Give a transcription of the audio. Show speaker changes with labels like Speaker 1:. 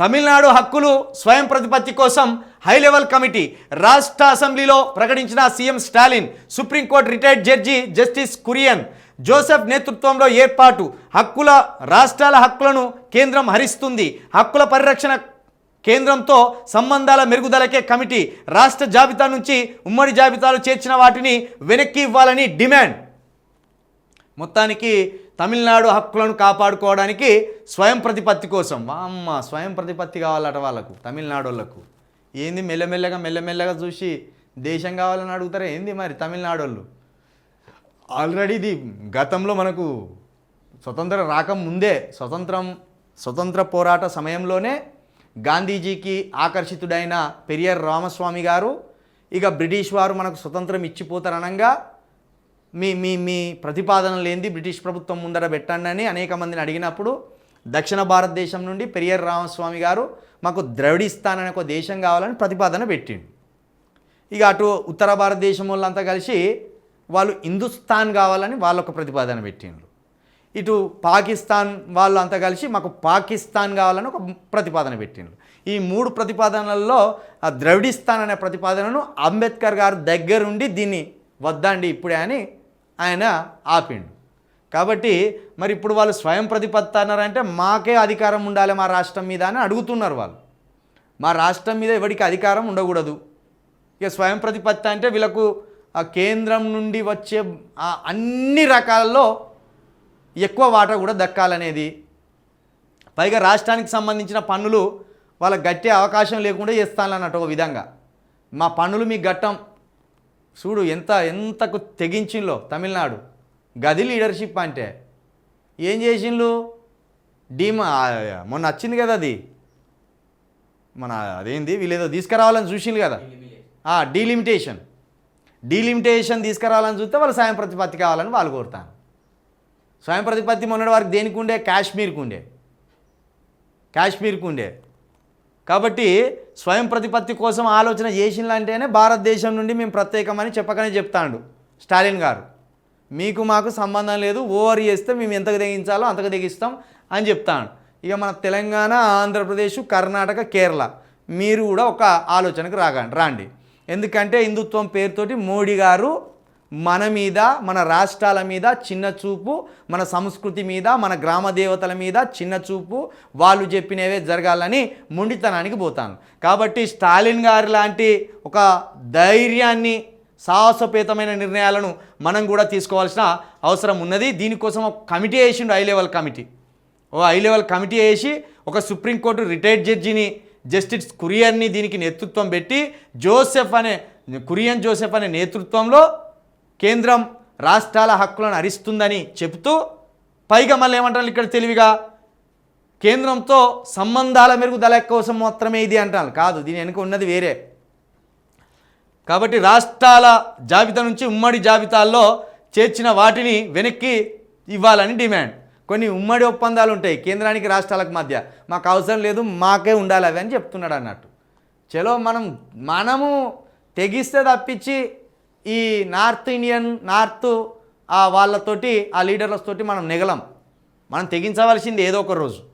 Speaker 1: తమిళనాడు హక్కులు స్వయం ప్రతిపత్తి కోసం హై లెవెల్ కమిటీ రాష్ట్ర అసెంబ్లీలో ప్రకటించిన CM Stalin supreme court retired judge justice Kurian Joseph నేతృత్వంలో ఏర్పాటు హక్కుల రాష్ట్రాల హక్కులను కేంద్రం హరిస్తుంది. హక్కుల పరిరక్షణ కేంద్రంతో సంబంధాల మెరుగుదలకే కమిటీ రాష్ట్ర జాబితా నుంచి ఉమ్మడి జాబితాలో చేర్చిన వాటిని వెనక్కి ఇవ్వాలని డిమాండ్. మొత్తానికి తమిళనాడు హక్కులను కాపాడుకోవడానికి స్వయం ప్రతిపత్తి కోసం. అమ్మ స్వయం ప్రతిపత్తి కావాలట వాళ్ళకు తమిళనాడు వాళ్ళకు ఏంది మెల్లమెల్లగా మెల్లమెల్లగా చూసి దేశం కావాలని అడుగుతారా? ఏంది మరి తమిళనాడు వాళ్ళు ఆల్రెడీ ఇది గతంలో మనకు స్వతంత్ర రాకముందే స్వతంత్రం స్వతంత్ర పోరాట సమయంలోనే గాంధీజీకి ఆకర్షితుడైన పెరియార్ రామస్వామి గారు ఇక బ్రిటిష్ వారు మనకు స్వతంత్రం ఇచ్చిపోతారనంగా మీ మీ మీ ప్రతిపాదన ఏంది బ్రిటిష్ ప్రభుత్వం ముందర పెట్టండి అని అనేక మందిని అడిగినప్పుడు దక్షిణ భారతదేశం నుండి పెరియర్ రామస్వామి గారు మాకు ద్రవిడిస్తాన్ అనే ఒక దేశం కావాలని ప్రతిపాదన పెట్టిండు. ఇక అటు ఉత్తర భారతదేశం వాళ్ళంతా కలిసి వాళ్ళు హిందుస్థాన్ కావాలని వాళ్ళు ఒక ప్రతిపాదన పెట్టిండ్రు. ఇటు పాకిస్తాన్ వాళ్ళు అంతా కలిసి మాకు పాకిస్తాన్ కావాలని ఒక ప్రతిపాదన పెట్టిండ్రు. ఈ మూడు ప్రతిపాదనలలో ఆ ద్రవిడిస్తాన్ అనే ప్రతిపాదనను అంబేద్కర్ గారు దగ్గరుండి దీన్ని వద్దండి ఇప్పుడే అని ఆయన ఆపిండు. కాబట్టి మరి ఇప్పుడు వాళ్ళు స్వయం ప్రతిపత్త అన్నారంటే మాకే అధికారం ఉండాలి మా రాష్ట్రం మీద అని అడుగుతున్నారు వాళ్ళు. మా రాష్ట్రం మీద ఎవరికి అధికారం ఉండకూడదు. ఇక స్వయం ప్రతిపత్తి అంటే వీళ్ళకు ఆ కేంద్రం నుండి వచ్చే అన్ని రకాలలో ఎక్కువ వాటా కూడా దక్కాలనేది. పైగా రాష్ట్రానికి సంబంధించిన పన్నులు వాళ్ళకి గట్టే అవకాశం లేకుండా చేస్తానన్నట్టు ఒక విధంగా. మా పన్నులు మీకు గట్టం చూడు ఎంత ఎంతకు తెగించింలో తమిళనాడు. గది లీడర్షిప్ అంటే. ఏం చేసిండ్లు? డీమా మొన్న వచ్చింది కదా అది. మన అదేంది? వీళ్ళేదో తీసుకురావాలని చూసిండ్రు కదా. డీలిమిటేషన్ డీలిమిటేషన్ తీసుకురావాలని చూస్తే వాళ్ళు స్వయం ప్రతిపత్తి కావాలని వాళ్ళు కోరుతాను స్వయం ప్రతిపత్తి మొన్నటి వరకు దేనికి ఉండే కాశ్మీర్కి ఉండే కాశ్మీర్కి ఉండే కాబట్టి స్వయం ప్రతిపత్తి కోసం ఆలోచన చేసిందంటేనే భారతదేశం నుండి మేము ప్రత్యేకమని చెప్పకనే చెప్తాడు స్టాలిన్ గారు. మీకు మాకు సంబంధం లేదు ఓవర్ చేస్తే మేము ఎంతకు తెగించాలో అంతకు తెగిస్తాం అని చెప్తాను ఇక మన తెలంగాణ ఆంధ్రప్రదేశ్ కర్ణాటక కేరళ మీరు కూడా ఒక ఆలోచనకు రాగా రాండి. ఎందుకంటే హిందుత్వం పేరుతోటి మోడీ గారు మన మీద మన రాష్ట్రాల మీద చిన్న చూపు మన సంస్కృతి మీద మన గ్రామ దేవతల మీద చిన్న చూపు వాళ్ళు చెప్పినవే జరగాలని మొండితనానికి పోతాను. కాబట్టి స్టాలిన్ గారి లాంటి ఒక ధైర్యాన్ని సాహసోపేతమైన నిర్ణయాలను మనం కూడా తీసుకోవాల్సిన అవసరం ఉన్నది. దీనికోసం ఒక కమిటీ వేసిండు హై లెవెల్ కమిటీ. ఓ హై లెవెల్ కమిటీ వేసి ఒక సుప్రీంకోర్టు రిటైర్డ్ జడ్జిని జస్టిస్ కురియన్ని దీనికి నేతృత్వం పెట్టి జోసెఫ్ అనే కురియన్ జోసెఫ్ అనే నేతృత్వంలో కేంద్రం రాష్ట్రాల హక్కులను హరిస్తుందని చెబుతూ పైగా మళ్ళీ ఏమంటారు ఇక్కడ తెలివిగా? కేంద్రంతో సంబంధాల మెరుగుదల కోసం మాత్రమే ఇది అంటారు. కాదు దీని వెనుక ఉన్నది వేరే. కాబట్టి రాష్ట్రాల జాబితా నుంచి ఉమ్మడి జాబితాల్లో చేర్చిన వాటిని వెనక్కి ఇవ్వాలని డిమాండ్. కొన్ని ఉమ్మడి ఒప్పందాలు ఉంటాయి కేంద్రానికి రాష్ట్రాలకు మధ్య. మాకు అవసరం లేదు మాకే ఉండాలి అవి అని చెప్తున్నాడు అన్నట్టు. చలో మనం మనము తెగిస్తే తప్పించి ఈ నార్త్ ఇండియన్ నార్త్ ఆ వాళ్ళతోటి ఆ లీడర్లతోటి మనం నెగలం. మనం తెగించవలసింది ఏదో ఒక రోజు.